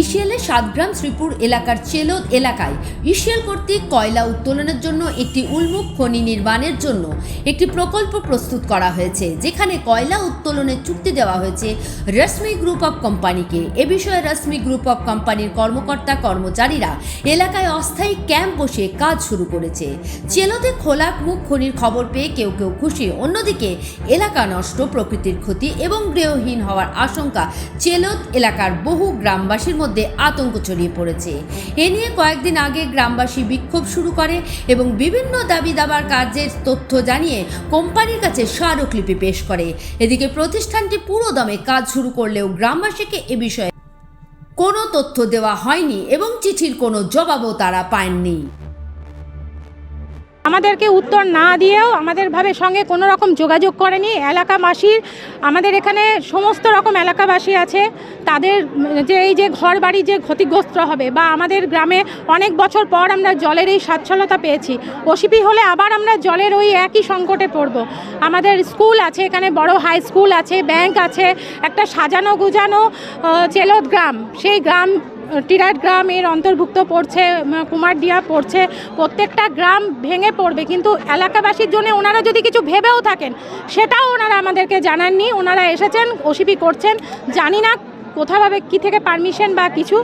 ইসিএলের সাতগ্রাম শ্রীপুর এলাকার চেলোদ এলাকায় ইসিএল কর্তৃক কয়লা উত্তোলনের জন্য একটি উন্মুখ খনি নির্মাণের জন্য একটি প্রকল্প প্রস্তুত করা হয়েছে, যেখানে কয়লা উত্তোলনের চুক্তি দেওয়া হয়েছে রশ্মি গ্রুপ অফ কোম্পানিকে। এ বিষয়ে রশ্মি গ্রুপ অফ কোম্পানির কর্মকর্তা কর্মচারীরা এলাকায় অস্থায়ী ক্যাম্প বসে কাজ শুরু করেছে। চেলোতে খোলাক মুখ খনির খবর পেয়ে কেউ কেউ খুশি, অন্যদিকে এলাকা নষ্ট, প্রকৃতির ক্ষতি এবং গৃহহীন হওয়ার আশঙ্কা চেলোদ এলাকার বহু গ্রামবাসীর মধ্যে আতঙ্ক ছড়িয়ে পড়েছে। এ নিয়ে কয়েকদিন আগে গ্রামবাসী বিক্ষোভ শুরু করে এবং বিভিন্ন দাবি দাবার কাজের তথ্য জানিয়ে কোম্পানির কাছে স্মারকলিপি পেশ করে। এদিকে প্রতিষ্ঠানটি পুরো দমে কাজ শুরু করলেও গ্রামবাসীকে এ বিষয়ে কোনো তথ্য দেওয়া হয়নি এবং চিঠির কোনো জবাবও তারা পাননি। আমাদেরকে উত্তর না দিয়েও আমাদের ভাবে সঙ্গে কোনো রকম যোগাযোগ করেনি। এলাকাবাসীর, আমাদের এখানে সমস্ত রকম এলাকাবাসী আছে। তাদের যে এই যে ঘর বাড়ি যে ক্ষতিগ্রস্ত হবে বা আমাদের গ্রামে অনেক বছর পর আমরা জলের এই সচ্ছলতা পেয়েছি, ওসিপি হলে আবার আমরা জলের ওই একই সংকটে পড়ব। আমাদের স্কুল আছে, এখানে বড় হাই স্কুল আছে, ব্যাংক আছে, একটা সাজানো গুজানো চেলোদ গ্রাম। সেই গ্রাম টিরাট গ্রাম এর অন্তর্ভুক্ত পড়ছে কুমারডিয়া পড়ছে, প্রত্যেকটা গ্রাম ভেঙে পড়বে, কিন্তু এলাকাবাসীর জন্য ওনারা যদি কিছু ভেবেও থাকেন, সেটাও ওনারা আমাদেরকে জানাননি। ওনারা এসেছেন, ওসিপি করছেন। জানি না কোথাভাবে কি থেকে পারমিশন বা কিছু।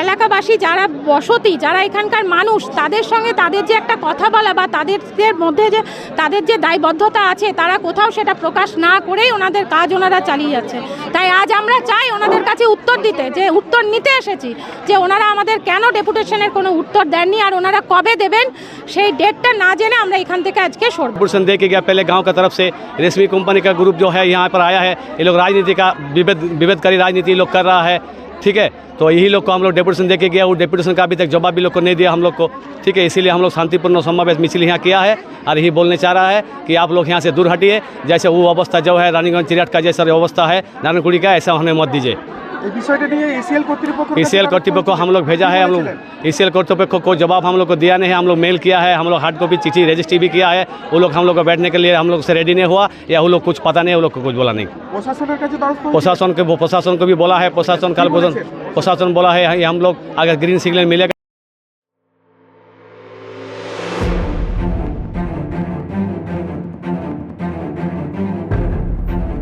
এলাকাবাসী যারা বসতি যারা এখানকার মানুষ তাদের সঙ্গে তাদের যে একটা কথা বলা বা তাদের মধ্যে যে তাদের যে দায়বদ্ধতা আছে তারা কোথাও সেটা প্রকাশ না করেই ওনাদের কাজ ওনারা চালিয়ে যাচ্ছে তাই আজ আমরা চাই ওনাদের কাছে উত্তর দিতে যে উত্তর নিতে এসেছি যে ওনারা আমাদের কেন ডেপুটেশনের কোনো উত্তর দেননি আর ওনারা কবে দেবেন সেই ডেটটা না জেনে আমরা এখান থেকে আজকে সরব पोर्सन दे के गया पहले गांव का तरफ से रेशमी कंपनी का ग्रुप जो है यहाँ पर आया है ये लोग राजनीति का विभेद विभेदकारी राजनीति लोग कर रहा है ठीक है? तो यही लोग को हम लोग डेपुटेशन देके गया वो डेपुटेशन का अभी तक जवाब भी लोग को नहीं दिया हम लोग को। ठीक है? इसीलिए हम लोग शांतिपूर्ण समावेश मिছিল यहाँ किया है और यही बोलने चाह रहा है कि आप लोग यहाँ से दूर हटिए। जैसे वो अवस्था जो है रानीगंज चिराट का जैसा अवस्था है नानकुड़ी का, ऐसा हमें मत दीजिए। বিষয়টা নিয়ে এসিএল কর্তৃপক্ষ ईसीएल কর্তৃপক্ষ हम लोग भेजा है हम लोग ईसीएल कर्तृपक्ष को जवाब हम लोग को दिया नहीं है हम लोग मेल किया है हम लोग हार्ड कॉपी चिट्ठी रजिस्ट्री भी किया है वो लोग हम लोग को बैठने के लिए हम लोग से रेडी नहीं हुआ या वो लोग कुछ पता नहीं वो लोग को कुछ बोला नहीं প্রশাসনের কাছে দ্বারস্থ হয়েছে? प्रशासन के वो प्रशासन को भी बोला है प्रशासन कल बोले थे? प्रशासन बोला है ये हम लोग अगर ग्रीन सिग्नल मिलेगा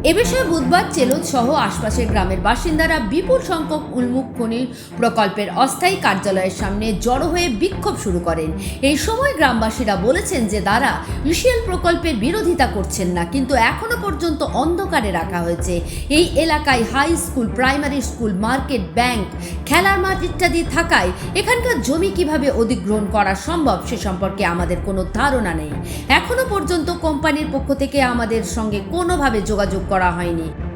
এ বিষয়ে বুধবার চেলোদ সহ আশপাশের গ্রামের বাসিন্দারা বিপুল সংখ্যক উন্মুখ খনির প্রকল্পের অস্থায়ী কার্যালয়ের সামনে জড়ো হয়ে বিক্ষোভ শুরু করেন। এই সময় গ্রামবাসীরা বলেছেন যে তারা ইসিএল প্রকল্পের বিরোধিতা করছেন না, কিন্তু এখনও পর্যন্ত অন্ধকারে রাখা হয়েছে। এই এলাকায় high school, primary school, market, bank, খেলার মাঠ ইত্যাদি থাকায় এখানকার জমি কীভাবে অধিগ্রহণ করা সম্ভব সে সম্পর্কে আমাদের কোনো ধারণা নেই। এখনও পর্যন্ত কোম্পানির পক্ষ থেকে আমাদের সঙ্গে কোনোভাবে যোগাযোগ করা হয়নি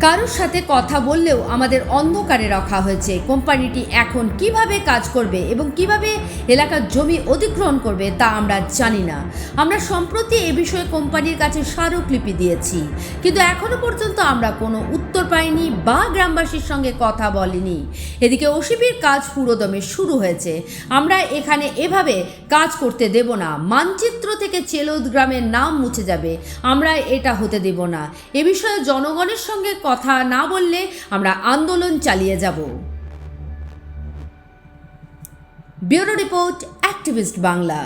কারোর সাথে কথা বললেও আমাদের অন্ধকারে রাখা হয়েছে। কোম্পানিটি এখন কীভাবে কাজ করবে এবং কীভাবে এলাকার জমি অধিগ্রহণ করবে তা আমরা জানি না। আমরা সম্প্রতি এ বিষয়ে কোম্পানির কাছে স্মারকলিপি দিয়েছি। কিন্তু এখনও পর্যন্ত আমরা কোনো উত্তর পাইনি বা গ্রামবাসীর সঙ্গে কথা বলিনি। এদিকে ওসিপির কাজ পুরোদমে শুরু হয়েছে। আমরা এখানে এভাবে কাজ করতে দেব না। মানচিত্র থেকে চেলোদ গ্রামের নাম মুছে যাবে। আমরা এটা হতে দেব না। এ বিষয়ে জনগণের সঙ্গে কথা না বললে আমরা আন্দোলন চালিয়ে যাব। Bureau report activist Bangla.